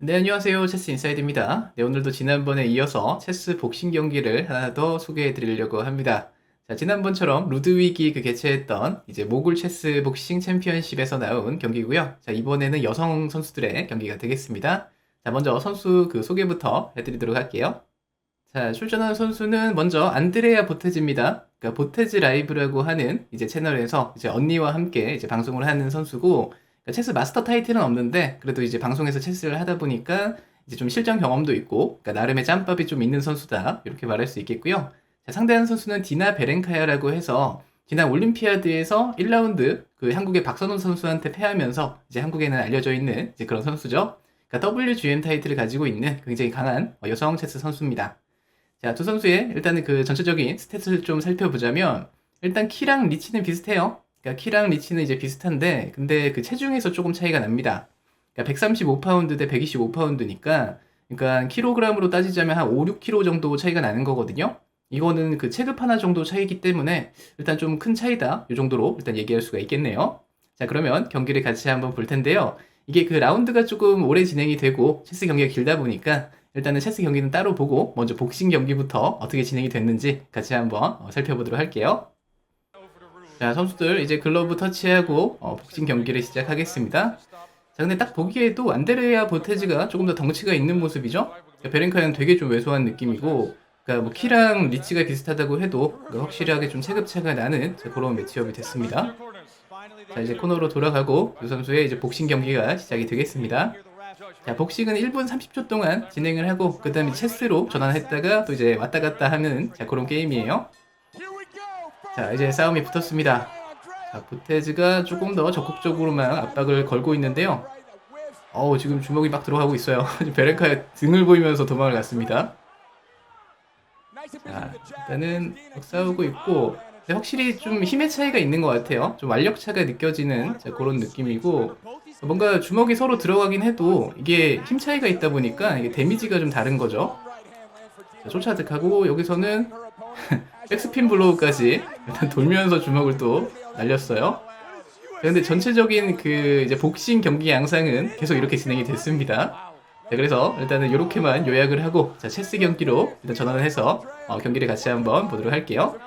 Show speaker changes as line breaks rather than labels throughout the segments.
네, 안녕하세요. 체스 인사이드입니다. 네, 오늘도 지난번에 이어서 체스 복싱 경기를 하나 더 소개해 드리려고 합니다. 자, 지난번처럼 루드위기 그 개최했던 이제 모굴 체스 복싱 챔피언십에서 나온 경기고요. 자, 이번에는 여성 선수들의 경기가 되겠습니다. 자, 먼저 선수 그 소개부터 해 드리도록 할게요. 자, 출전한 선수는 먼저 안드레아 보테즈입니다. 그러니까 보테즈 라이브라고 하는 이제 채널에서 이제 언니와 함께 이제 방송을 하는 선수고 체스 마스터 타이틀은 없는데 그래도 이제 방송에서 체스를 하다 보니까 이제 좀 실전 경험도 있고 그러니까 나름의 짬밥이 좀 있는 선수다 이렇게 말할 수 있겠고요. 자, 상대하는 선수는 디나 베렌카야라고 해서 지난 올림피아드에서 1라운드 그 한국의 박선호 선수한테 패하면서 이제 한국에는 알려져 있는 이제 그런 선수죠. 그러니까 WGM 타이틀을 가지고 있는 굉장히 강한 어, 여성 체스 선수입니다. 자, 두 선수의 일단은 그 전체적인 스탯을 좀 살펴보자면 일단 키랑 리치는 비슷해요. 그러니까 키랑 리치는 이제 비슷한데 근데 그 체중에서 조금 차이가 납니다. 그러니까 135파운드 대 125파운드니까 그러니까 킬로그램으로 따지자면 한 5, 6kg 정도 차이가 나는 거거든요. 이거는 그 체급 하나 정도 차이기 때문에 일단 좀 큰 차이다. 이 정도로 일단 얘기할 수가 있겠네요. 자, 그러면 경기를 같이 한번 볼 텐데요. 이게 그 라운드가 조금 오래 진행이 되고 체스 경기가 길다 보니까 일단은 체스 경기는 따로 보고 먼저 복싱 경기부터 어떻게 진행이 됐는지 같이 한번 어, 살펴보도록 할게요. 자, 선수들 이제 글러브 터치하고 어, 복싱 경기를 시작하겠습니다. 자, 근데 딱 보기에도 안데레아 보테즈가 조금 더 덩치가 있는 모습이죠? 그러니까 베렌카는 되게 좀 왜소한 느낌이고, 그러니까 뭐 키랑 리치가 비슷하다고 해도 그러니까 확실하게 좀 체급차가 나는 자, 그런 매치업이 됐습니다. 자, 이제 코너로 돌아가고 두 선수의 이제 복싱 경기가 시작이 되겠습니다. 자, 복싱은 1분 30초 동안 진행을 하고 그 다음에 체스로 전환했다가 또 이제 왔다 갔다 하는 자, 그런 게임이에요. 자, 이제 싸움이 붙었습니다. 자, 보테즈가 조금 더 적극적으로만 압박을 걸고 있는데요. 어우, 지금 주먹이 막 들어가고 있어요. 베렌카의 등을 보이면서 도망을 갔습니다. 자, 일단은 막 싸우고 있고, 확실히 좀 힘의 차이가 있는 것 같아요. 좀 완력 차가 느껴지는 자, 그런 느낌이고, 뭔가 주먹이 서로 들어가긴 해도 이게 힘 차이가 있다 보니까 이게 데미지가 좀 다른 거죠. 자, 쫓아득하고 여기서는 백스핀 블로우까지 일단 돌면서 주먹을 또 날렸어요. 자, 근데 전체적인 그 이제 복싱 경기 양상은 계속 이렇게 진행이 됐습니다. 자, 그래서 일단은 이렇게만 요약을 하고 자, 체스 경기로 일단 전환을 해서 어, 경기를 같이 한번 보도록 할게요.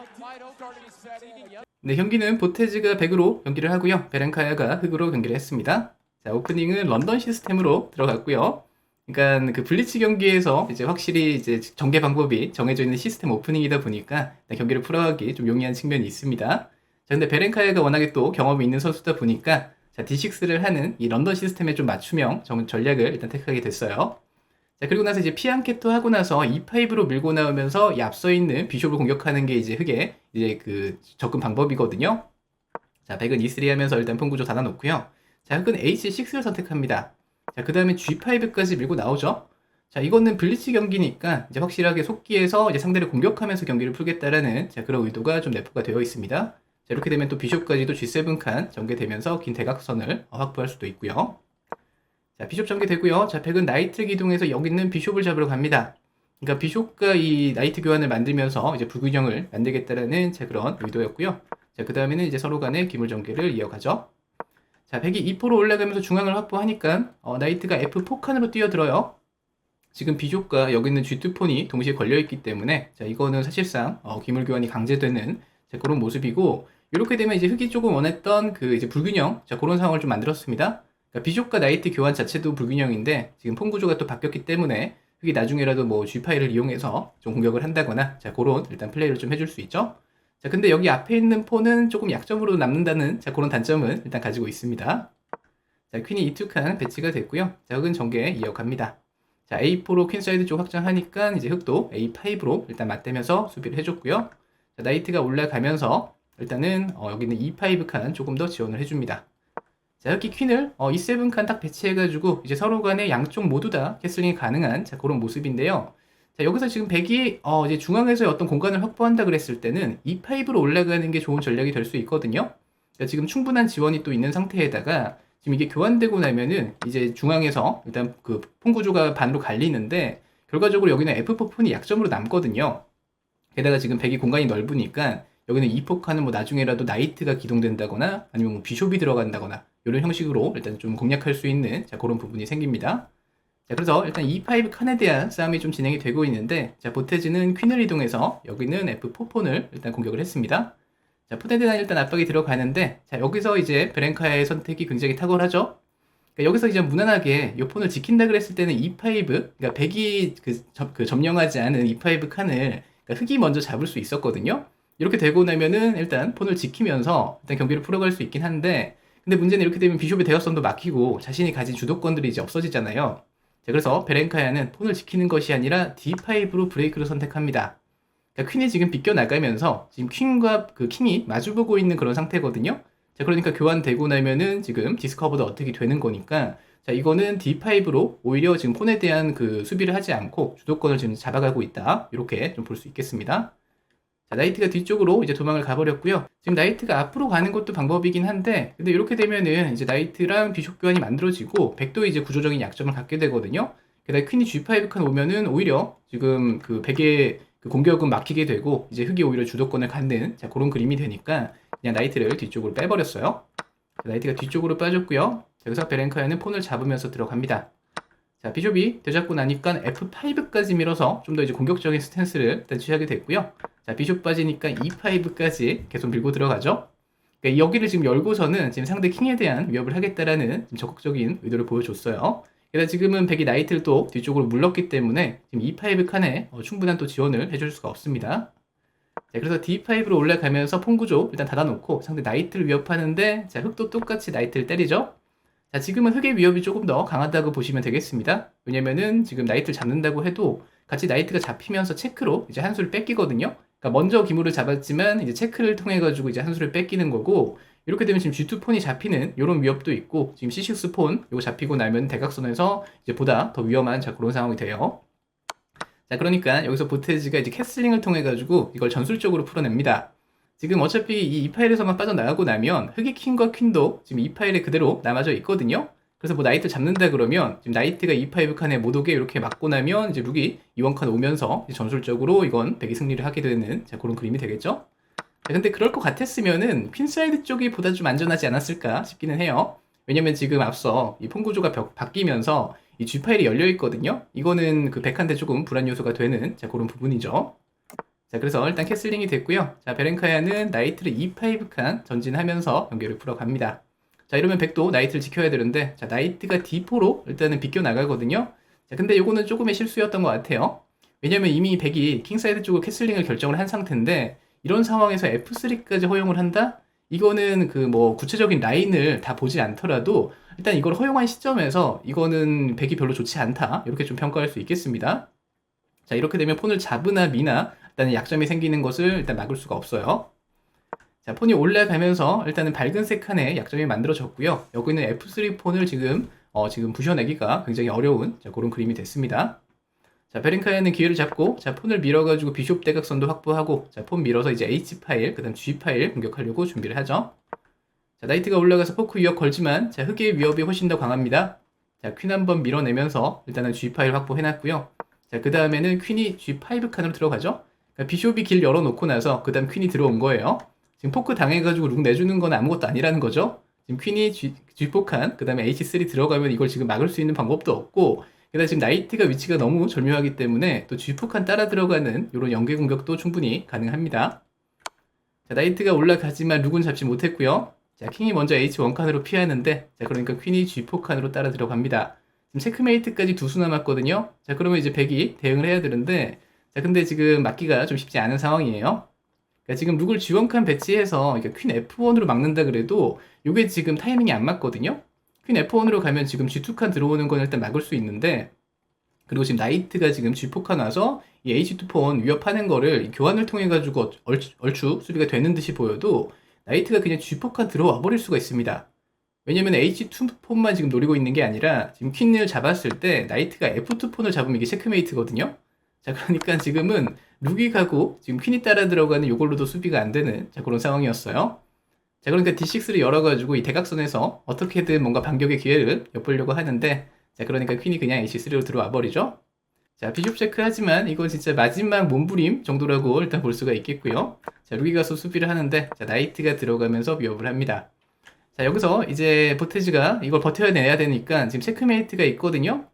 네, 경기는 보테즈가 100으로 경기를 하고요. 베렌카야가 흑으로 경기를 했습니다. 자, 오프닝은 런던 시스템으로 들어갔고요. 그러니까 그 블리츠 경기에서 이제 확실히 이제 전개 방법이 정해져 있는 시스템 오프닝이다 보니까 경기를 풀어가기 좀 용이한 측면이 있습니다. 자, 근데 베렌카야가 워낙에 또 경험이 있는 선수다 보니까 자, D6를 하는 이 런던 시스템에 좀 맞춤형 정- 전략을 일단 택하게 됐어요. 자, 그리고 나서 이제 피안케토 하고 나서 E5로 밀고 나오면서 이 앞서 있는 비숍을 공격하는 게 이제 흑의 이제 그 접근 방법이거든요. 자, 백은 E3 하면서 일단 폰구조 닫아놓고요. 자, 흑은 H6를 선택합니다. 자, 그 다음에 G5까지 밀고 나오죠. 자, 이거는 블리츠 경기니까 이제 확실하게 속기에서 이제 상대를 공격하면서 경기를 풀겠다라는 자, 그런 의도가 좀 내포가 되어 있습니다. 자, 이렇게 되면 또 비숍까지도 G7 칸 전개되면서 긴 대각선을 어, 확보할 수도 있고요. 자, 비숍 전개되고요. 자, 백은 나이트 기동해서 여기 있는 비숍을 잡으러 갑니다. 그러니까 비숍과 이 나이트 교환을 만들면서 이제 불균형을 만들겠다라는 자, 그런 의도였고요. 자, 그 다음에는 이제 서로 간의 기물 전개를 이어가죠. 자, 백이 2포로 올라가면서 중앙을 확보하니까 어, 나이트가 F4 칸으로 뛰어들어요. 지금 비숍과 여기 있는 G2폰이 동시에 걸려있기 때문에 자, 이거는 사실상 어, 기물 교환이 강제되는 자, 그런 모습이고 이렇게 되면 이제 흑이 조금 원했던 그 이제 불균형 자, 그런 상황을 좀 만들었습니다. 그러니까 비숍과 나이트 교환 자체도 불균형인데 지금 폰 구조가 또 바뀌었기 때문에 흑이 나중에라도 뭐 G 파일을 이용해서 좀 공격을 한다거나 자, 그런 일단 플레이를 좀 해줄 수 있죠. 자, 근데 여기 앞에 있는 폰은 조금 약점으로 남는다는 자, 그런 단점은 일단 가지고 있습니다. 자, 퀸이 E2칸 배치가 됐고요. 자, 흑은 전개 이어갑니다. 자, A4로 퀸 사이드 쪽 확장하니까 이제 흑도 A5로 일단 맞대면서 수비를 해줬고요. 자, 나이트가 올라가면서 일단은 어, 여기는 E5 칸 조금 더 지원을 해줍니다. 자, 이렇게 퀸을 어, E7 칸 딱 배치해가지고 이제 서로 간에 양쪽 모두 다 캐슬링이 가능한 자, 그런 모습인데요. 자, 여기서 지금 백이 어, 이제 중앙에서의 어떤 공간을 확보한다 그랬을 때는 E5로 올라가는 게 좋은 전략이 될 수 있거든요. 그러니까 지금 충분한 지원이 또 있는 상태에다가 지금 이게 교환되고 나면은 이제 중앙에서 일단 그 폰 구조가 반으로 갈리는데 결과적으로 여기는 F4 폰이 약점으로 남거든요. 게다가 지금 백이 공간이 넓으니까 여기는 E4 칸은 뭐 나중에라도 나이트가 기동된다거나 아니면 뭐 비숍이 들어간다거나 이런 형식으로 일단 좀 공략할 수 있는 자, 그런 부분이 생깁니다. 자, 그래서 일단 E5 칸에 대한 싸움이 좀 진행이 되고 있는데, 자, 보테즈는 퀸을 이동해서 여기는 F4 폰을 일단 공격을 했습니다. 자, 폰에 대한 일단 압박이 들어가는데, 자, 여기서 이제 베렌카의 선택이 굉장히 탁월하죠? 그러니까 여기서 이제 무난하게 이 폰을 지킨다 그랬을 때는 E5, 그러니까 백이 그, 점, 그 점령하지 않은 E5 칸을 그러니까 흑이 먼저 잡을 수 있었거든요. 이렇게 되고 나면은 일단 폰을 지키면서 일단 경기를 풀어갈 수 있긴 한데, 근데 문제는 이렇게 되면 비숍의 대각선도 막히고 자신이 가진 주도권들이 이제 없어지잖아요. 자, 그래서 베렌카야는 폰을 지키는 것이 아니라 D5로 브레이크를 선택합니다. 그러니까 퀸이 지금 비껴나가면서 지금 퀸과 그 킹이 마주보고 있는 그런 상태거든요. 자, 그러니까 교환되고 나면은 지금 디스커버도 어떻게 되는 거니까 자, 이거는 D5로 오히려 지금 폰에 대한 그 수비를 하지 않고 주도권을 지금 잡아가고 있다. 이렇게 좀 볼 수 있겠습니다. 자, 나이트가 뒤쪽으로 이제 도망을 가버렸고요. 지금 나이트가 앞으로 가는 것도 방법이긴 한데, 근데 이렇게 되면은 이제 나이트랑 비숍 교환이 만들어지고, 백도 이제 구조적인 약점을 갖게 되거든요. 게다가 퀸이 G5 칸 오면은 오히려 지금 그 백의 그 공격은 막히게 되고, 이제 흑이 오히려 주도권을 갖는, 자, 그런 그림이 되니까, 그냥 나이트를 뒤쪽으로 빼버렸어요. 나이트가 뒤쪽으로 빠졌고요. 여기서 베렌카야는 폰을 잡으면서 들어갑니다. 자, 비숍이 되잡고 나니까 F5까지 밀어서 좀 더 이제 공격적인 스탠스를 취하게 됐고요. 자, 비숍 빠지니까 E5까지 계속 밀고 들어가죠. 그러니까 여기를 지금 열고서는 지금 상대 킹에 대한 위협을 하겠다라는 적극적인 의도를 보여줬어요. 게다가 지금은 백이 나이트를 또 뒤쪽으로 물렀기 때문에 지금 E5 칸에 어, 충분한 또 지원을 해줄 수가 없습니다. 자, 그래서 D5로 올라가면서 폰 구조 일단 닫아놓고 상대 나이트를 위협하는데 자, 흑도 똑같이 나이트를 때리죠. 자, 지금은 흑의 위협이 조금 더 강하다고 보시면 되겠습니다. 왜냐면은 지금 나이트를 잡는다고 해도 같이 나이트가 잡히면서 체크로 이제 한 수를 뺏기거든요. 그러니까 먼저 기물을 잡았지만 이제 체크를 통해 가지고 이제 한 수를 뺏기는 거고 이렇게 되면 지금 G2 폰이 잡히는 이런 위협도 있고 지금 C6 폰 이거 잡히고 나면 대각선에서 이제 보다 더 위험한 자 그런 상황이 돼요. 자 그러니까 여기서 보테지가 이제 캐슬링을 통해 가지고 이걸 전술적으로 풀어냅니다. 지금 어차피 이, 이 파일에서만 빠져나가고 나면 흑이 킹과 퀸도 지금 이 파일에 그대로 남아져 있거든요. 그래서 뭐 나이트 잡는다 그러면 지금 나이트가 E5 칸에 못 오게 이렇게 막고 나면 이제 룩이 E1 칸 오면서 전술적으로 이건 백이 승리를 하게 되는 자, 그런 그림이 되겠죠. 자, 근데 그럴 것 같았으면은 퀸 사이드 쪽이 보다 좀 안전하지 않았을까 싶기는 해요. 왜냐면 지금 앞서 이 폰 구조가 벽, 바뀌면서 이 G 파일이 열려 있거든요. 이거는 그 백한테 조금 불안 요소가 되는 자, 그런 부분이죠. 자, 그래서 일단 캐슬링이 됐고요. 자, 베렌카야는 나이트를 E5 칸 전진하면서 연결을 풀어갑니다. 자, 이러면 백도 나이트를 지켜야 되는데, 자, 나이트가 D4로 일단은 비껴 나가거든요. 자, 근데 이거는 조금의 실수였던 것 같아요. 왜냐면 이미 백이 킹사이드 쪽으로 캐슬링을 결정을 한 상태인데, 이런 상황에서 F3까지 허용을 한다? 이거는 그 뭐 구체적인 라인을 다 보지 않더라도, 일단 이걸 허용한 시점에서 이거는 백이 별로 좋지 않다. 이렇게 좀 평가할 수 있겠습니다. 자, 이렇게 되면 폰을 잡으나 미나, 일단은 약점이 생기는 것을 일단 막을 수가 없어요. 자, 폰이 올라 가면서 일단은 밝은색 칸에 약점이 만들어졌고요. 여기는 F3 폰을 지금 어, 지금 부셔내기가 굉장히 어려운 자, 그런 그림이 됐습니다. 자, 베링카야는 기회를 잡고 자, 폰을 밀어 가지고 비숍 대각선도 확보하고 자, 폰 밀어서 이제 H 파일, 그다음 G 파일 공격하려고 준비를 하죠. 자, 나이트가 올라가서 포크 위협 걸지만 자, 흑의 위협이 훨씬 더 강합니다. 자, 퀸 한번 밀어내면서 일단은 G 파일 확보해 놨고요. 자, 그 다음에는 퀸이 G5 칸으로 들어가죠. 그러니까 비숍이 길 열어 놓고 나서 그 다음 퀸이 들어온 거예요. 지금 포크 당해가지고 룩 내주는 건 아무것도 아니라는 거죠. 지금 퀸이 G, G4칸, 그 다음에 H3 들어가면 이걸 지금 막을 수 있는 방법도 없고, 게다가 지금 나이트가 위치가 너무 절묘하기 때문에 또 G4칸 따라 들어가는 이런 연계 공격도 충분히 가능합니다. 자, 나이트가 올라가지만 룩은 잡지 못했고요. 자, 킹이 먼저 H1 칸으로 피하는데, 자, 그러니까 퀸이 G4 칸으로 따라 들어갑니다. 지금 체크메이트까지 두 수 남았거든요. 자, 그러면 이제 백이 대응을 해야 되는데, 자, 근데 지금 막기가 좀 쉽지 않은 상황이에요. 그러니까 지금 룩을 G1칸 배치해서 그러니까 퀸 F1으로 막는다 그래도 이게 지금 타이밍이 안 맞거든요. 퀸 F1으로 가면 지금 G2칸 들어오는 건 일단 막을 수 있는데 그리고 지금 나이트가 지금 G4칸 와서 이 H2폰 위협하는 거를 교환을 통해 가지고 얼추, 얼추 수비가 되는 듯이 보여도 나이트가 그냥 G4칸 들어와 버릴 수가 있습니다. 왜냐면 H2 폰만 지금 노리고 있는 게 아니라 지금 퀸을 잡았을 때 나이트가 F2 폰을 잡으면 이게 체크메이트거든요. 자, 그러니까 지금은 룩이 가고 지금 퀸이 따라 들어가는 요걸로도 수비가 안 되는 자, 그런 상황이었어요. 자, 그러니까 D6를 열어가지고 이 대각선에서 어떻게든 뭔가 반격의 기회를 엿보려고 하는데 자, 그러니까 퀸이 그냥 H3로 들어와 버리죠. 자, 비숍 체크 하지만 이건 진짜 마지막 몸부림 정도라고 일단 볼 수가 있겠고요. 자, 룩이 가서 수비를 하는데 자, 나이트가 들어가면서 위협을 합니다. 자, 여기서 이제 보테즈가 이걸 버텨내야 되니까 지금 체크메이트가 있거든요.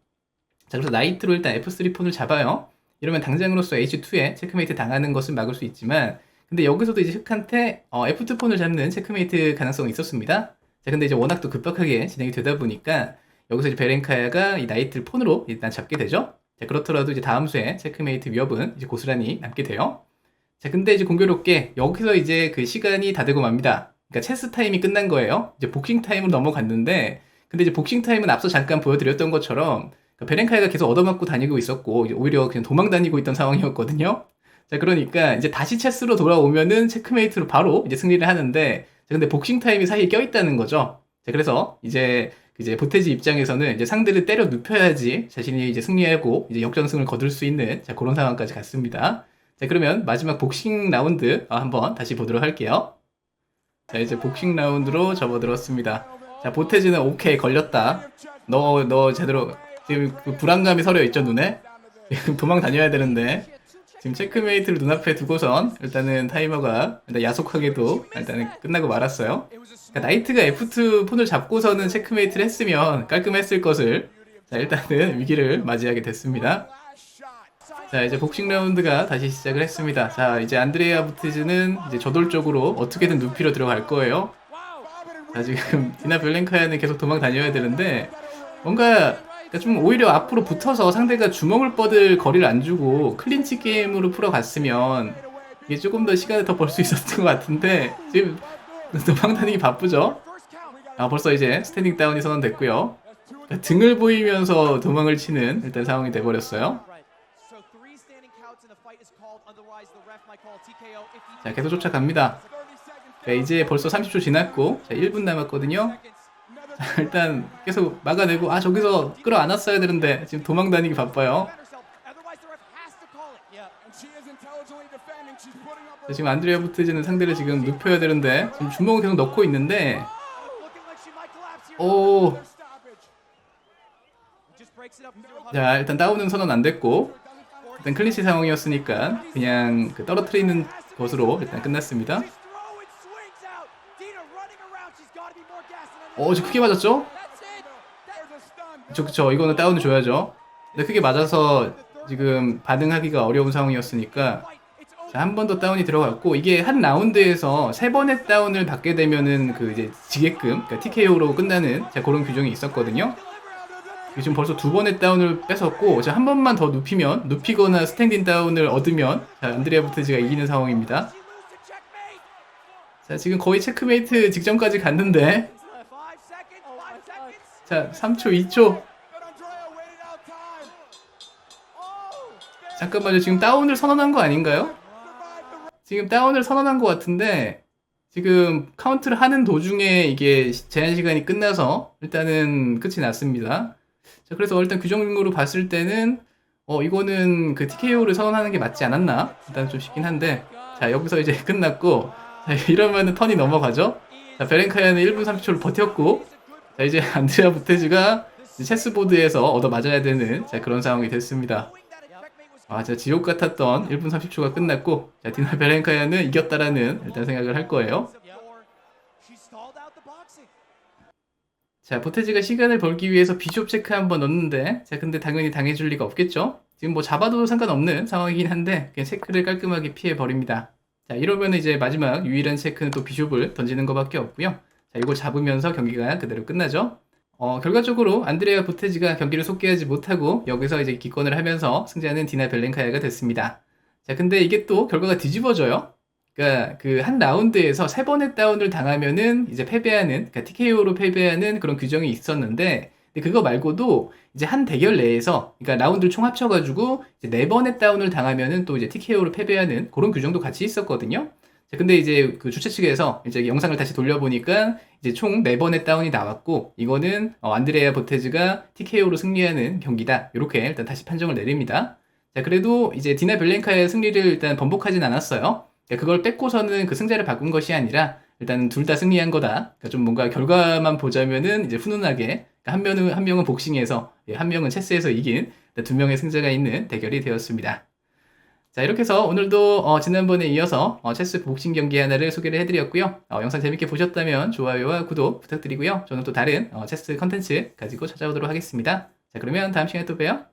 자, 그래서 나이트로 일단 F3 폰을 잡아요. 이러면 당장으로서 H2에 체크메이트 당하는 것은 막을 수 있지만, 근데 여기서도 이제 흑한테 어, F2 폰을 잡는 체크메이트 가능성이 있었습니다. 자, 근데 이제 워낙 또 급박하게 진행이 되다 보니까 여기서 이제 베렌카야가 이 나이트를 폰으로 일단 잡게 되죠. 자, 그렇더라도 이제 다음 수에 체크메이트 위협은 이제 고스란히 남게 돼요. 자, 근데 이제 공교롭게 여기서 이제 그 시간이 다 되고 맙니다. 그러니까 체스 타임이 끝난 거예요. 이제 복싱 타임으로 넘어갔는데, 근데 이제 복싱 타임은 앞서 잠깐 보여드렸던 것처럼 베렌카이가 계속 얻어맞고 다니고 있었고 오히려 그냥 도망 다니고 있던 상황이었거든요. 자, 그러니까 이제 다시 체스로 돌아오면은 체크메이트로 바로 이제 승리를 하는데, 자, 근데 복싱 타임이 사이에 껴 있다는 거죠. 자, 그래서 이제 이제 보테지 입장에서는 이제 상대를 때려 눕혀야지 자신이 이제 승리하고 이제 역전승을 거둘 수 있는 자, 그런 상황까지 갔습니다. 자, 그러면 마지막 복싱 라운드 어, 한번 다시 보도록 할게요. 자, 이제 복싱 라운드로 접어들었습니다. 자, 보테지는 오케이 걸렸다. 너, 너 제대로 지금 그 불안감이 서려 있죠, 눈에? 지금 도망 다녀야 되는데. 지금 체크메이트를 눈앞에 두고선 일단은 타이머가 일단 야속하게도 일단은 끝나고 말았어요. 그러니까 나이트가 F2 폰을 잡고서는 체크메이트를 했으면 깔끔했을 것을 자 일단은 위기를 맞이하게 됐습니다. 자 이제 복싱 라운드가 다시 시작을 했습니다. 자 이제 안드레아 부티즈는 이제 저돌적으로 어떻게든 눕히러 들어갈 거예요. 자 지금 디나 벨렌카야는 계속 도망 다녀야 되는데 뭔가 그러니까 좀 오히려 앞으로 붙어서 상대가 주먹을 뻗을 거리를 안 주고 클린치 게임으로 풀어갔으면 이게 조금 더 시간을 더 벌 수 있었던 것 같은데 지금 도망 다니기 바쁘죠? 아 벌써 이제 스탠딩 다운이 선언됐고요. 등을 보이면서 도망을 치는 일단 상황이 돼버렸어요. 자 계속 쫓아갑니다. 자, 이제 벌써 30초 지났고 자 1분 남았거든요. 자, 일단 계속 막아내고 아 저기서 끌어안았어야 되는데 지금 도망 다니기 바빠요. 자, 지금 안드레아 부트즈는 상대를 지금 눕혀야 되는데 지금 주먹을 계속 넣고 있는데 오. 자 일단 다운은 선언 안 됐고 일단 클린치 상황이었으니까 그냥 그 떨어뜨리는 것으로 일단 끝났습니다. 어, 지금 크게 맞았죠? 그쵸, 그쵸. 이거는 다운을 줘야죠. 근데 크게 맞아서 지금 반응하기가 어려운 상황이었으니까 자, 한 번 더 다운이 들어갔고 이게 한 라운드에서 세 번의 다운을 받게 되면은 그 이제 지게끔 그러니까 TKO로 끝나는 자, 그런 규정이 있었거든요. 지금 벌써 두 번의 다운을 뺏었고 자, 한 번만 더 눕히면 눕히거나 스탠딩 다운을 얻으면 자, 안드레아 부테지가 이기는 상황입니다. 자, 지금 거의 체크메이트 직전까지 갔는데 자, 3초, 2초. 잠깐만요. 지금 다운을 선언한 거 아닌가요? 지금 다운을 선언한 것 같은데 지금 카운트를 하는 도중에 이게 제한 시간이 끝나서 일단은 끝이 났습니다. 자, 그래서 일단 규정으로 봤을 때는 어 이거는 그 TKO를 선언하는 게 맞지 않았나? 일단 좀 싶긴 한데 자 여기서 이제 끝났고 자, 이러면은 턴이 넘어가죠. 자 베렌카야는 1분 30초를 버텼고 자 이제 안드레아 부테즈가 체스보드에서 얻어 맞아야 되는 자 그런 상황이 됐습니다. 아, 진짜 지옥 같았던 1분 30초가 끝났고, 자, 디나 베렌카야는 이겼다라는 일단 생각을 할 거예요. 자, 보테즈가 시간을 벌기 위해서 비숍 체크 한번 넣는데, 자, 근데 당연히 당해줄 리가 없겠죠? 지금 뭐 잡아도 상관없는 상황이긴 한데, 그냥 체크를 깔끔하게 피해버립니다. 자, 이러면 이제 마지막 유일한 체크는 또 비숍을 던지는 것밖에 없고요. 자, 이걸 잡으면서 경기가 그대로 끝나죠. 어, 결과적으로 안드레아 보테지가 경기를 속개하지 못하고 여기서 이제 기권을 하면서 승자는 디나 벨렌카야가 됐습니다. 자, 근데 이게 또 결과가 뒤집어져요. 그러니까 그 한 라운드에서 세 번의 다운을 당하면은 이제 패배하는, 그러니까 TKO로 패배하는 그런 규정이 있었는데, 그거 말고도 이제 한 대결 내에서, 그러니까 라운드를 총 합쳐가지고 이제 네 번의 다운을 당하면은 또 이제 TKO로 패배하는 그런 규정도 같이 있었거든요. 자, 근데 이제 그 주최 측에서 이제 영상을 다시 돌려보니까 이제 총 4번의 다운이 나왔고, 이거는 어, 안드레아 보테즈가 TKO로 승리하는 경기다. 이렇게 일단 다시 판정을 내립니다. 자, 그래도 이제 디나 벨렌카의 승리를 일단 번복하진 않았어요. 그걸 뺏고서는 그 승자를 바꾼 것이 아니라 일단 둘 다 승리한 거다. 그러니까 좀 뭔가 결과만 보자면은 이제 훈훈하게 그러니까 한 명은 한 명은 복싱에서 예, 한 명은 체스에서 이긴 두 명의 승자가 있는 대결이 되었습니다. 자 이렇게 해서 오늘도 어, 지난번에 이어서 어, 체스 복싱 경기 하나를 소개를 해드렸고요. 어, 영상 재밌게 보셨다면 좋아요와 구독 부탁드리고요. 저는 또 다른 어, 체스 컨텐츠 가지고 찾아오도록 하겠습니다. 자 그러면 다음 시간에 또 봬요.